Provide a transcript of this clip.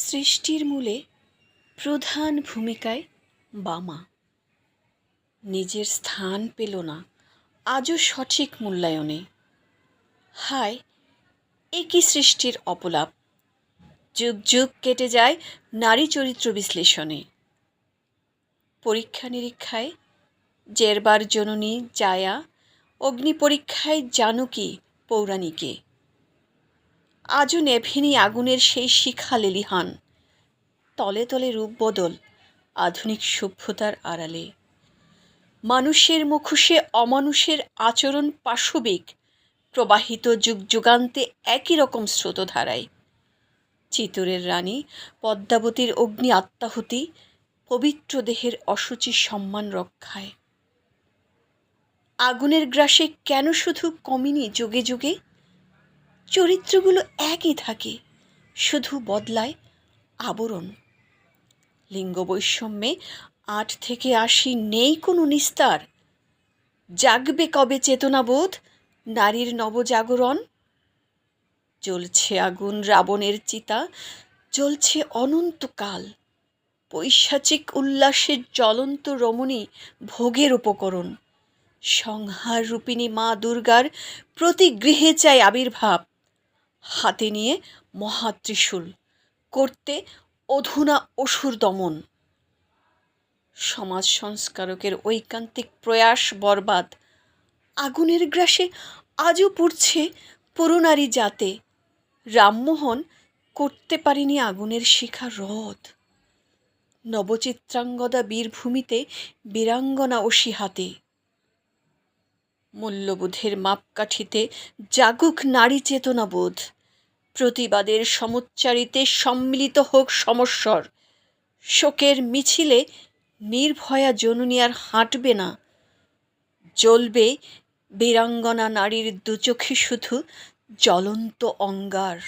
সৃষ্টির মূলে প্রধান ভূমিকায় বামা। নিজের স্থান পেল না, আজও সঠিক মূল্যায়নে। হায় একই সৃষ্টির অপলাপ। যুগ যুগ কেটে যায় নারী চরিত্র বিশ্লেষণে। পরীক্ষা নিরীক্ষায় জেরবার জননী জায়া, অগ্নি পরীক্ষায় জানুকি পৌরাণিকে। আজও নেভেনি আগুনের সেই শিখা লেলিহান। তলে তলে রূপ বদল, আধুনিক সভ্যতার আড়ালে। মানুষের মুখোশে অমানুষের আচরণ পাশবিক, প্রবাহিত যুগ যুগান্তে একই রকম স্রোতধারায়। চিতরের রানী, পদ্মাবতীর অগ্নি আত্মাহুতি, পবিত্র দেহের অসুচি সম্মান রক্ষায়। আগুনের গ্রাসে কেন শুধু কমিনি যুগে যুগে চরিত্রগুলো একই থাকে, শুধু বদলায় আবরণ। লিঙ্গ বৈষম্যে আট থেকে আশি নেই কোনো নিস্তার। জাগবে কবে চেতনাবোধ, নারীর নবজাগরণ? জ্বলছে আগুন রাবণের চিতা জ্বলছে অনন্তকাল। পৈশাচিক উল্লাসের জ্বলন্ত রমণী ভোগের উপকরণ। সংহার রূপিণী মা দুর্গার প্রতি গৃহে চাই আবির্ভাব। হাতে নিয়ে মহাত্রিশূল, করতে অধুনা অসুর দমন। সমাজ সংস্কারকের ঐকান্তিক প্রয়াস বরবাদ। আগুনের গ্রাসে আজও পুড়ছে পুরনারী জাতে। রামমোহন করতে পারেনি আগুনের শিখা রথ। নবচিত্রাঙ্গদা বীরভূমিতে বীরাঙ্গনা হাতে। মূল্যবোধের মাপকাঠিতে জাগুক নারী চেতনাবোধ। প্রতিবাদের সমুচ্চারিতে সম্মিলিত হোক সমস্বর। শোকের মিছিলে নির্ভয়া জননী আর হাঁটবে না। জ্বলবে বীরাঙ্গনা নারীর দুচোখে শুধু জ্বলন্ত অঙ্গার।